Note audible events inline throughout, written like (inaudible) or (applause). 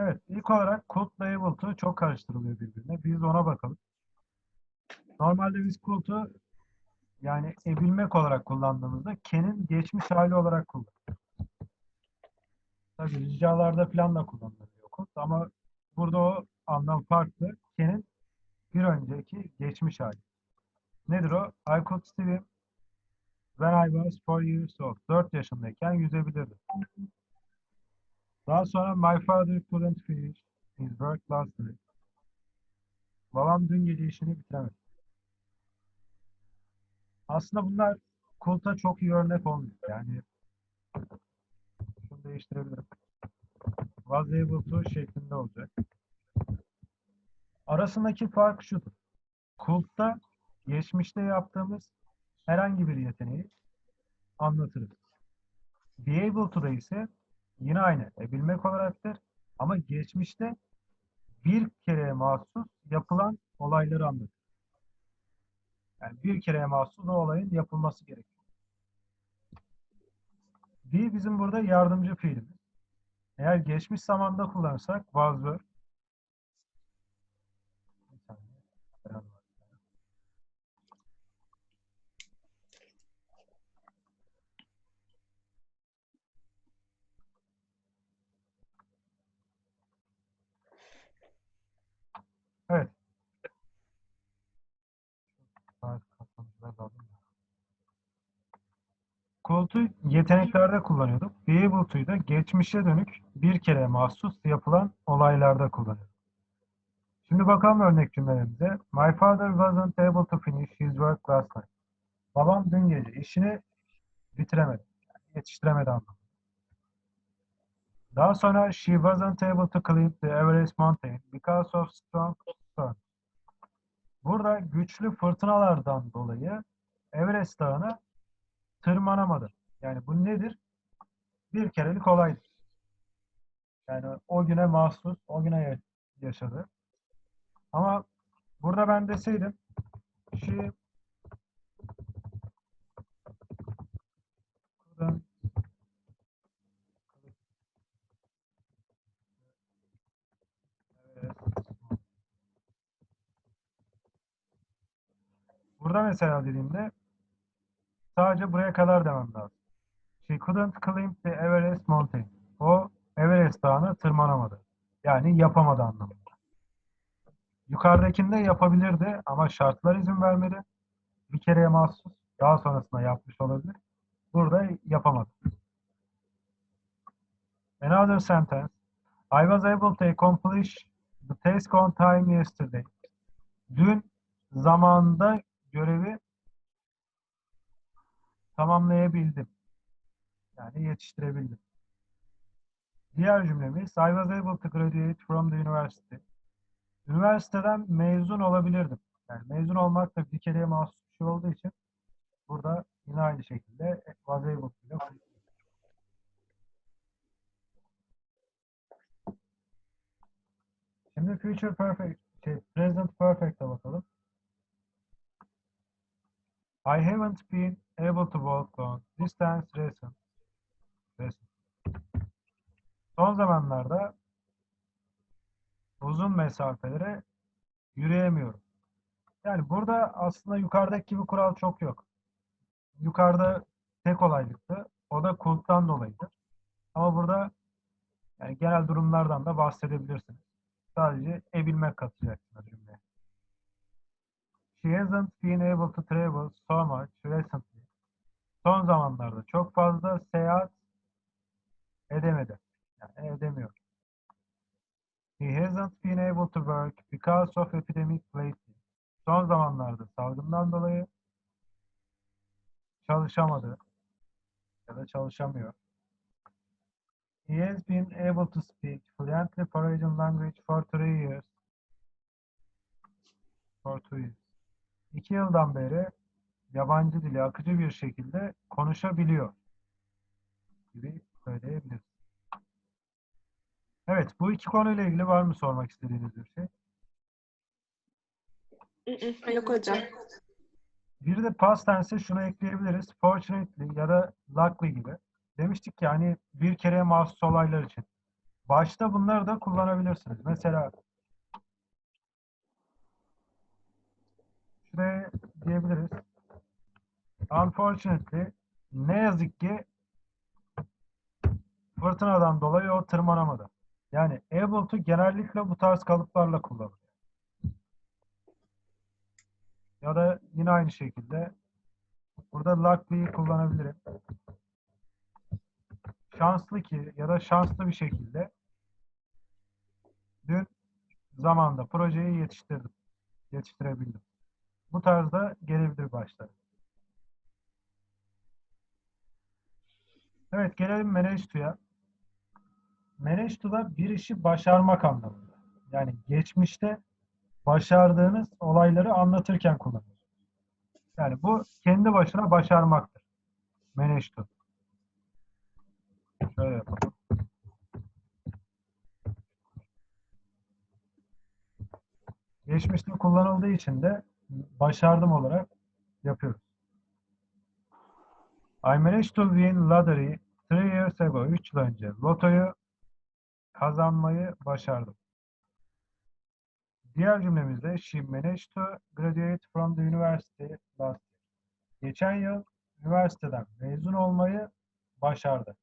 Evet, ilk olarak could ve able to çok karıştırılıyor birbirine. Biz ona bakalım. Normalde biz could'u yani ebilmek olarak kullandığımızda can'in geçmiş hali olarak kullanıyoruz. Tabii ricalarda falan da kullanılıyor could ama burada o anlam farklı. Can'in bir önceki geçmiş hali. Nedir o? I could swim when I was four years old. 4 yaşındayken yüzebilirdim. Daha sonra my father couldn't finish his work last night. Babam dün gece işini bitiremedi. Aslında bunlar kulta çok iyi örnek olmuyor. Yani şunu değiştirebilirim. Was able to şeklinde olacak. Arasındaki fark şudur. Kultta geçmişte yaptığımız herhangi bir yeteneği anlatırız. Be able to'da ise yine aynı. E, bilmek olaraktır. Ama geçmişte bir kereye mahsus yapılan olayları anlatır. Yani bir kereye mahsus o olayın yapılması gerekiyor. Be bizim burada yardımcı fiilimiz. Eğer geçmiş zamanda kullanırsak was were. Bir saniye. Biraz var. Evet. Saat kapanmış, biraz aldım da. Koltuğu yeteneklerde kullanıyorduk. Be able to'yu da geçmişe dönük bir kere mahsus yapılan olaylarda kullanıyorduk. Şimdi bakalım örnek cümlelerimize. My father wasn't able to finish his work last night. Babam dün gece işini bitiremedi. Yani yetiştiremedi anlamında. Daha sonra she wasn't able to climb the Everest mountain because of strong storm. Burada güçlü fırtınalardan dolayı Everest Dağı'na tırmanamadı. Yani bu nedir? Bir kerelik olaydır. Yani o güne mahsus, o güne ya- yaşadı. Ama burada ben deseydim she couldn't. Burada mesela dediğimde sadece buraya kadar demem lazım. She couldn't climb the Everest mountain. O Everest dağına tırmanamadı. Yani yapamadı anlamında. Yukarıdakinde yapabilirdi ama şartlar izin vermedi. Bir kereye mahsus. Daha sonrasında yapmış olabilir. Burada yapamadı. Another sentence. I was able to accomplish the task on time yesterday. Dün zamanında görevi tamamlayabildim. Yani yetiştirebildim. Diğer cümlemiz I was able to graduate from the university. Üniversiteden mezun olabilirdim. Yani mezun olmak da bir kereye mahsus bir şey olduğu için burada yine aynı şekilde was able to Şimdi future perfect, şey, present perfect'e bakalım. I haven't been able to walk on distance recent. Son zamanlarda uzun mesafelere yürüyemiyorum. Yani burada aslında yukarıdaki gibi kural çok yok. Yukarıda tek olaylıktı. O da kulptan dolayıdır. Ama burada yani genel durumlardan da bahsedebilirsiniz. Sadece ebilmek katacaksınız cümleye. She hasn't been able to travel so much recently. Son zamanlarda çok fazla seyahat edemedi. Yani edemiyor. He hasn't been able to work because of epidemic lately. Son zamanlarda salgından dolayı çalışamadı ya da çalışamıyor. He has been able to speak fluently foreign language for three years. For two years. İki yıldan beri yabancı dili akıcı bir şekilde konuşabiliyor gibi söyleyebiliriz. Evet, bu iki konuyla ilgili var mı sormak istediğiniz bir şey? Yok hocam. Bir de past tense'e şunu ekleyebiliriz. Fortunately ya da luckily gibi. Demiştik ki hani bir kereye mahsus olaylar için. başta bunları da kullanabilirsiniz. Mesela şuraya diyebiliriz. Unfortunately ne yazık ki fırtınadan dolayı o tırmanamadı. Yani able genellikle bu tarz kalıplarla kullanılıyor. Ya da yine aynı şekilde burada lucky'yi kullanabilirim. Şanslı ki ya da şanslı bir şekilde dün zamanda projeyi yetiştirdim. Yetiştirebildim. Bu tarzda gelebilir başta. Evet gelelim Manage to'ya. Manage to'da bir işi başarmak anlamında. Yani geçmişte başardığınız olayları anlatırken kullanıyorsunuz. Yani bu kendi başına başarmaktır. Manage to. Şöyle yapalım. Geçmişte kullanıldığı için de başardım olarak yapıyoruz. I managed to win lottery three years ago. 3 yıl önce lotoyu kazanmayı başardım. Diğer cümlemizde she managed to graduate from the university last year. Geçen yıl üniversiteden mezun olmayı başardı.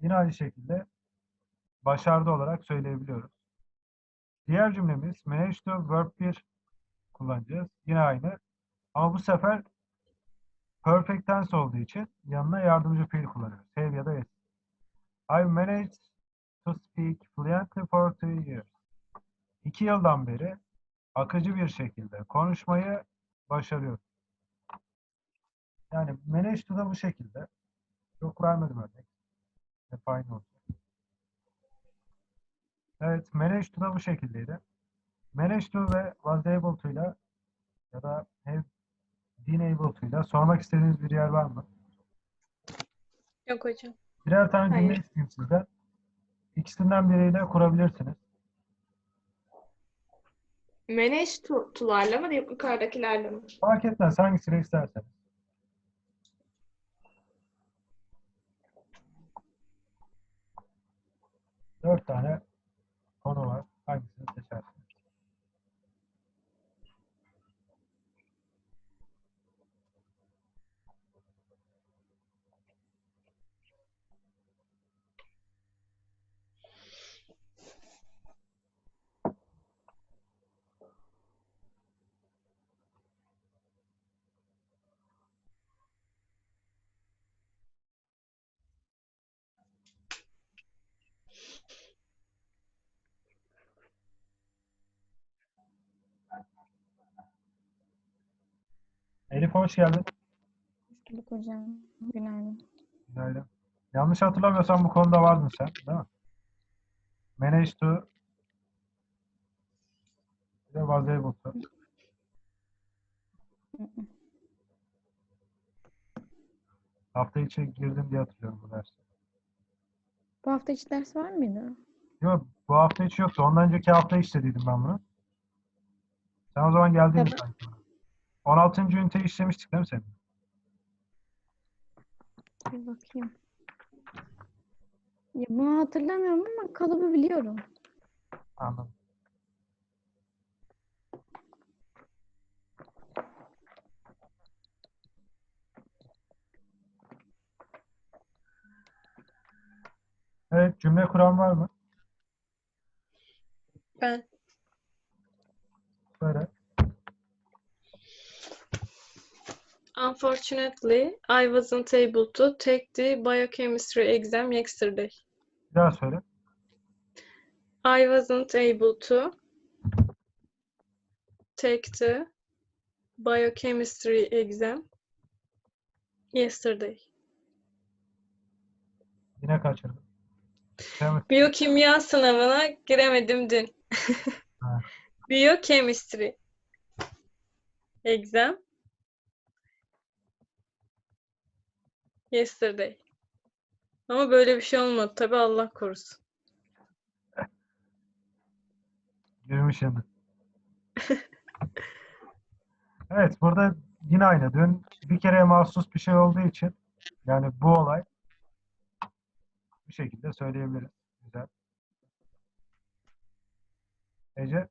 Yine aynı şekilde başardı olarak söyleyebiliyoruz. Diğer cümlemiz managed to verb 1 kullanacağız. Yine aynı. Ama bu sefer perfect tense olduğu için yanına yardımcı fiil kullanıyoruz. Have ya da is. I managed to speak fluently for two years. İki yıldan beri akıcı bir şekilde konuşmayı başarıyorum. Yani manage to da bu şekilde. Çok vermedim örnek. Hep aynı olacak. Evet, manage to da bu şekildeydi. Manage to ve was able to ile ya da have been able to ile sormak istediğiniz bir yer var mı? Yok hocam. Birer tane cümle isteyeyim sizden. İkisinden biriyle kurabilirsiniz. Manage to, to'larla mı yukarıdakilerle mi? Fark etmez hangisiyle isterseniz. Dört tane konu var. Hangisini seçersiniz? Elif hoş geldin. Bulduk hocam. Günaydın. Günaydın. Yanlış hatırlamıyorsam bu konuda vardın sen, değil mi? Manage to bir de was able to. Hafta içi girdim diye hatırlıyorum bu derse. Bu hafta hiç ders var mıydı? Yok, bu hafta hiç yoktu. Ondan önceki hafta işlediydim ben bunu. Sen o zaman geldiğin Tabii. sanki. 16. üniteyi işlemiştik değil mi senin? Bir bakayım. Ya bunu hatırlamıyorum ama kalıbı biliyorum. Anladım. Evet, cümle kuran var mı? Ben. Böyle. Unfortunately, I wasn't able to take the biochemistry exam yesterday. Bir daha söyle. I wasn't able to take the biochemistry exam yesterday. Yine kaçırdım. Biyokimya sınavına giremedim dün. (laughs) Biochemistry exam yesterday. Ama böyle bir şey olmadı. Tabii Allah korusun. Girmiş yanı. (laughs) Evet, burada yine aynı. Dün bir kereye mahsus bir şey olduğu için yani bu olay bu şekilde söyleyebiliriz. Güzel. Ece?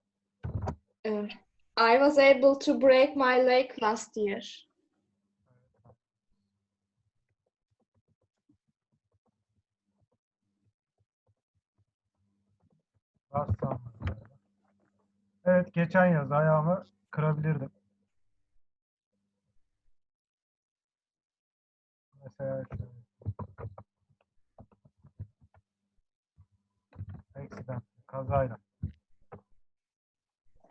I was able to break my leg last year. Summer. Evet, geçen yaz ayağımı kırabilirdim. Mesela şöyle. Accident, kazayla.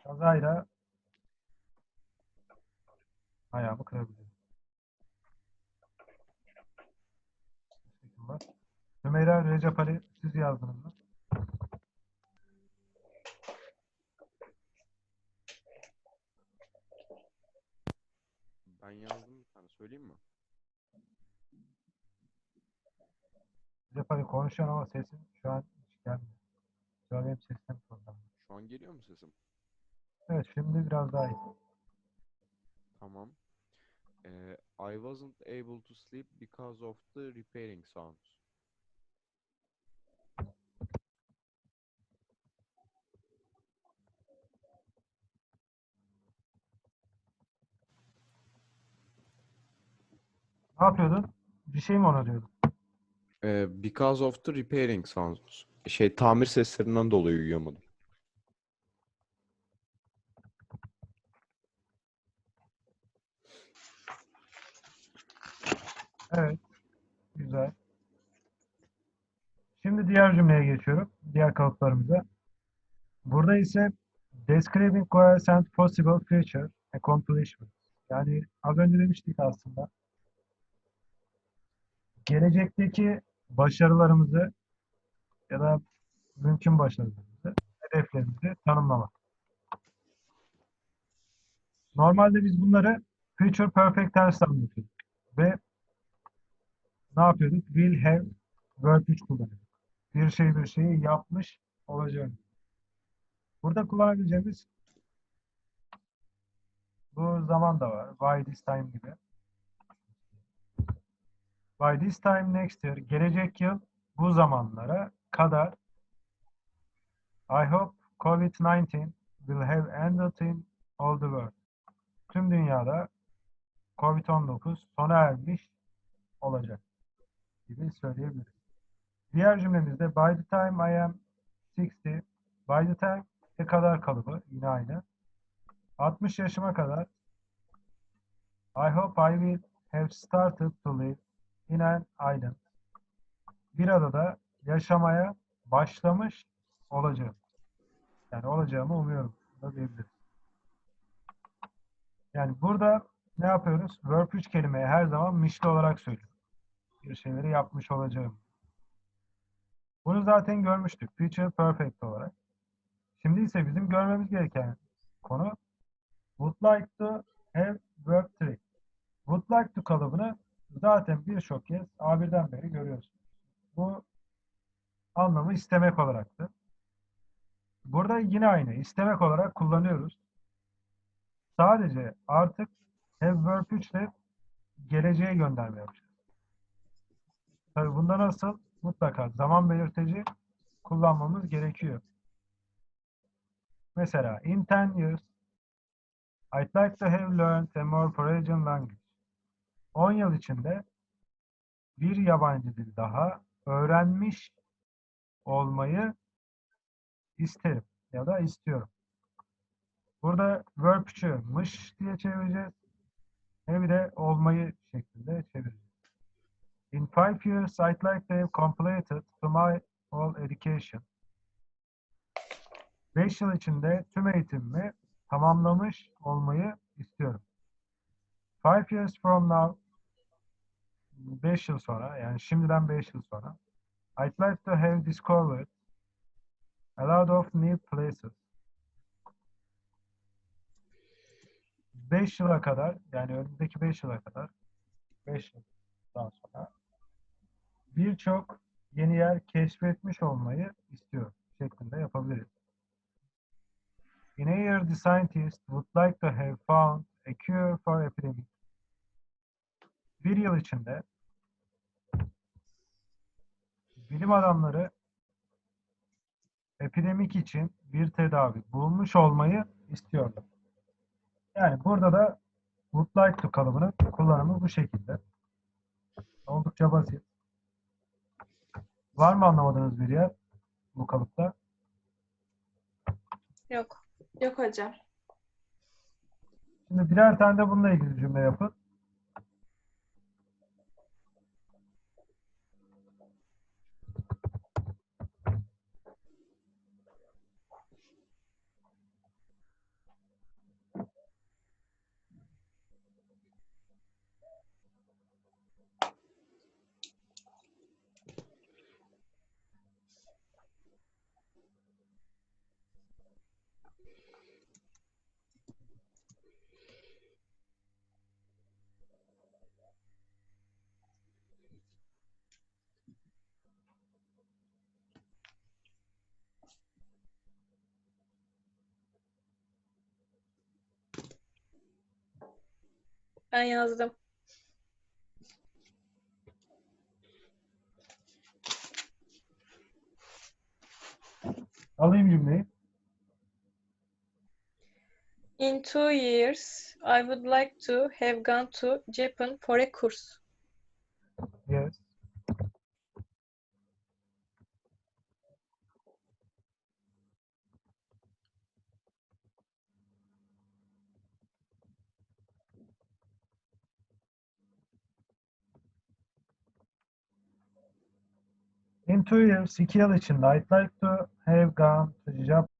Kazayla ayağımı kırabilirim. Hümeyra Recep Ali siz yazdınız mı? Ben yazdım bir tane söyleyeyim mi? Recep Ali konuşuyor ama sesin şu an hiç gelmiyor. Şu an benim sesim problem. Şu an geliyor mu sesim? Evet şimdi biraz daha iyi. Tamam. Ee, I wasn't able to sleep because of the repairing sounds. Ne yapıyordun? Bir şey mi onarıyordun? Ee, because of the repairing sounds. Şey tamir seslerinden dolayı uyuyamadım. Evet. Güzel. Şimdi diğer cümleye geçiyorum. Diğer kalıplarımıza. Burada ise describing goals and possible future accomplishments. Yani az önce demiştik aslında. Gelecekteki başarılarımızı ya da mümkün başarılarımızı, hedeflerimizi tanımlamak. Normalde biz bunları future perfect tense anlatıyorduk. Ve ne yapıyorduk? Will have verb 3 kullanıyorduk. Bir şey bir şeyi yapmış olacağını. Burada kullanabileceğimiz bu zaman da var. By this time gibi. By this time next year, gelecek yıl bu zamanlara kadar I hope COVID-19 will have ended in all the world. Tüm dünyada COVID-19 sona ermiş olacak gibi söyleyebiliriz. Diğer cümlemizde by the time I am 60, by the time ne kadar kalıbı yine aynı. 60 yaşıma kadar I hope I will have started to live an island. Bir adada yaşamaya başlamış olacağım. Yani olacağımı umuyorum da diyebiliriz. Yani burada ne yapıyoruz? Verb 3 kelimeye her zaman mişli olarak söylüyoruz. Bir şeyleri yapmış olacağım. Bunu zaten görmüştük. Future perfect olarak. Şimdi ise bizim görmemiz gereken konu would like to have verb 3. Would like to kalıbını zaten birçok kez A1'den beri görüyoruz. Bu anlamı istemek olaraktı. Burada yine aynı. istemek olarak kullanıyoruz. Sadece artık have verb 3 ile geleceğe gönderme yapacağız. Tabii bunda nasıl? Mutlaka zaman belirteci kullanmamız gerekiyor. Mesela in 10 years I'd like to have learned a more foreign language. 10 yıl içinde bir yabancı dil daha öğrenmiş olmayı isterim ya da istiyorum. Burada verb 3'ü mış diye çevireceğiz. Ve bir de olmayı şeklinde çevireceğiz. In five years, I'd like to have completed to my all education. Beş yıl içinde tüm eğitimimi tamamlamış olmayı istiyorum. Five years from now, beş yıl sonra, yani şimdiden beş yıl sonra, I'd like to have discovered a lot of new places. 5 yıla kadar yani önümüzdeki 5 yıla kadar 5 yıldan sonra birçok yeni yer keşfetmiş olmayı istiyorum şeklinde yapabiliriz. In a year, the scientists would like to have found a cure for epidemic. Bir yıl içinde bilim adamları epidemik için bir tedavi bulmuş olmayı istiyordum. Yani burada da would like to kalıbının kullanımı bu şekilde. Oldukça basit. Var mı anlamadığınız bir yer bu kalıpta? Yok. Yok hocam. Şimdi birer tane de bununla ilgili cümle yapın. Ben yazdım. Alayım cümleyi. In two years, I would like to have gone to Japan for a course. Yes. In two years, iki yıl içinde I'd like to have gone to Japan